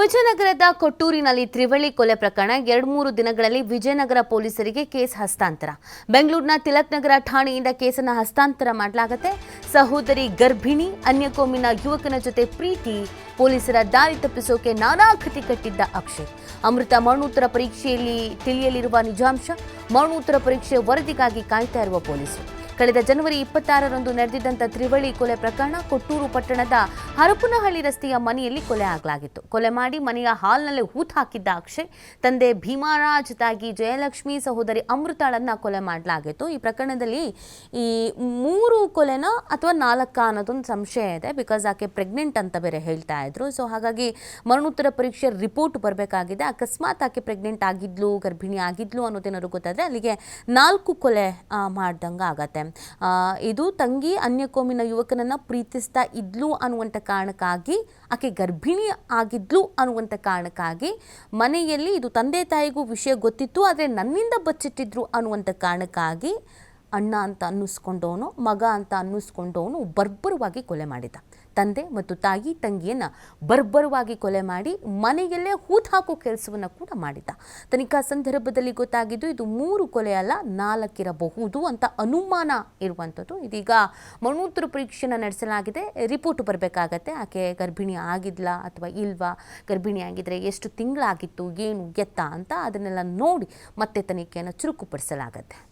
ವಿಜಯನಗರದ ಕೊಟ್ಟೂರಿನಲ್ಲಿ ತ್ರಿವಳಿ ಕೊಲೆ ಪ್ರಕರಣ ಎರಡು ಮೂರು ದಿನಗಳಲ್ಲಿ ವಿಜಯನಗರ ಪೊಲೀಸರಿಗೆ ಕೇಸ್ ಹಸ್ತಾಂತರ. ಬೆಂಗಳೂರಿನ ತಿಲಕ್ ನಗರ ಠಾಣೆಯಿಂದ ಕೇಸನ್ನು ಹಸ್ತಾಂತರ ಮಾಡಲಾಗುತ್ತೆ. ಸಹೋದರಿ ಗರ್ಭಿಣಿ, ಅನ್ಯಕೋಮಿನ ಯುವಕನ ಜೊತೆ ಪ್ರೀತಿ, ಪೊಲೀಸರ ದಾರಿ ತಪ್ಪಿಸೋಕೆ ನಾನಾ ಕೃತಿ ಕಟ್ಟಿದ್ದ ಅಕ್ಷಯ್. ಅಮೃತ ಮರಣೋತ್ತರ ಪರೀಕ್ಷೆಯಲ್ಲಿ ತಿಳಿಯಲಿರುವ ನಿಜಾಂಶ, ಮರಣೋತ್ತರ ಪರೀಕ್ಷೆ ವರದಿಗಾಗಿ ಕಾಯ್ತಾ ಇರುವ ಪೊಲೀಸರು. ಕಳೆದ ಜನವರಿ ಇಪ್ಪತ್ತಾರರಂದು ನಡೆದಿದ್ದಂಥ ತ್ರಿವಳಿ ಕೊಲೆ ಪ್ರಕರಣ ಕೊಟ್ಟೂರು ಪಟ್ಟಣದ ಹರಪನಹಳ್ಳಿ ರಸ್ತೆಯ ಮನೆಯಲ್ಲಿ ಕೊಲೆ ಆಗಲಾಗಿತ್ತು. ಕೊಲೆ ಮಾಡಿ ಮನೆಯ ಹಾಲ್ನಲ್ಲಿ ಹೂತ್ ಹಾಕಿದ್ದ ಅಕ್ಷಯ್, ತಂದೆ ಭೀಮಾರಾಜ್ ತಾಗಿ ಜಯಲಕ್ಷ್ಮಿ ಸಹೋದರಿ ಅಮೃತಾಳನ್ನ ಕೊಲೆ ಮಾಡಲಾಗಿತ್ತು. ಈ ಪ್ರಕರಣದಲ್ಲಿ ಈ ಮೂರು ಕೊಲೆನ ಅಥವಾ ನಾಲ್ಕ ಅನ್ನೋದೊಂದು ಸಂಶಯ ಇದೆ ಬಿಕಾಸ್ ಆಕೆ ಪ್ರೆಗ್ನೆಂಟ್ ಅಂತ ಬೇರೆ ಹೇಳ್ತಾ ಇದ್ರು. ಸೊ ಹಾಗಾಗಿ ಮರಣೋತ್ತರ ಪರೀಕ್ಷೆ ರಿಪೋರ್ಟ್ ಬರಬೇಕಾಗಿದೆ. ಅಕಸ್ಮಾತ್ ಆಕೆ ಪ್ರೆಗ್ನೆಂಟ್ ಆಗಿದ್ಲು, ಗರ್ಭಿಣಿ ಆಗಿದ್ಲು ಅನ್ನೋದೇನಾದ್ರು ಗೊತ್ತಾದ್ರೆ ಅಲ್ಲಿಗೆ ನಾಲ್ಕು ಕೊಲೆ ಮಾಡ್ದಂಗ ಆಗತ್ತೆ. ಆ, ಇದು ತಂಗಿ ಅನ್ಯಕೋಮಿನ ಯುವಕನನ್ನು ಪ್ರೀತಿಸ್ತಾ ಇದ್ಲು ಅನ್ನುವಂಥ ಕಾರಣಕ್ಕಾಗಿ ಆಕೆ ಗರ್ಭಿಣಿ ಆಗಿದ್ಲು ಅನ್ನುವಂಥ ಕಾರಣಕ್ಕಾಗಿ ಮನೆಯಲ್ಲಿ ಇದು ತಂದೆ ತಾಯಿಗೂ ವಿಷಯ ಗೊತ್ತಿತ್ತು ಆದರೆ ನನ್ನಿಂದ ಬಚ್ಚಿಟ್ಟಿದ್ರು ಅನ್ನುವಂಥ ಕಾರಣಕ್ಕಾಗಿ ಅಣ್ಣ ಅಂತ ಅನ್ನಿಸ್ಕೊಂಡವನು, ಮಗ ಅಂತ ಅನ್ನಿಸ್ಕೊಂಡವನು ಬರ್ಬರವಾಗಿ ಕೊಲೆ ಮಾಡಿದ. ತಂದೆ ಮತ್ತು ತಾಯಿ ತಂಗಿಯನ್ನು ಬರ್ಬರವಾಗಿ ಕೊಲೆ ಮಾಡಿ ಮನೆಯಲ್ಲೇ ಹೂತ್ ಹಾಕೋ ಕೆಲಸವನ್ನು ಕೂಡ ಮಾಡಿದ್ದ ತನಿಖಾ ಸಂದರ್ಭದಲ್ಲಿ ಗೊತ್ತಾಗಿದ್ದು, ಇದು ಮೂರು ಕೊಲೆ ಅಲ್ಲ, ನಾಲ್ಕಿರಬಹುದು ಅಂತ ಅನುಮಾನ ಇರುವಂಥದ್ದು. ಇದೀಗ ಮರಣೋತ್ತರ ಪರೀಕ್ಷೆನ ನಡೆಸಲಾಗಿದೆ. ರಿಪೋರ್ಟ್ ಬರಬೇಕಾಗತ್ತೆ. ಆಕೆ ಗರ್ಭಿಣಿ ಆಗಿದ್ಲಾ ಅಥವಾ ಇಲ್ವಾ? ಗರ್ಭಿಣಿ ಆಗಿದ್ದರೆ ಎಷ್ಟು ತಿಂಗಳಾಗಿತ್ತು? ಏನು, ಎತ್ತ ಅಂತ ಅದನ್ನೆಲ್ಲ ನೋಡಿ ಮತ್ತೆ ತನಿಖೆಯನ್ನು ಚುರುಕುಪಡಿಸಲಾಗತ್ತೆ.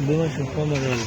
Было еще холодно,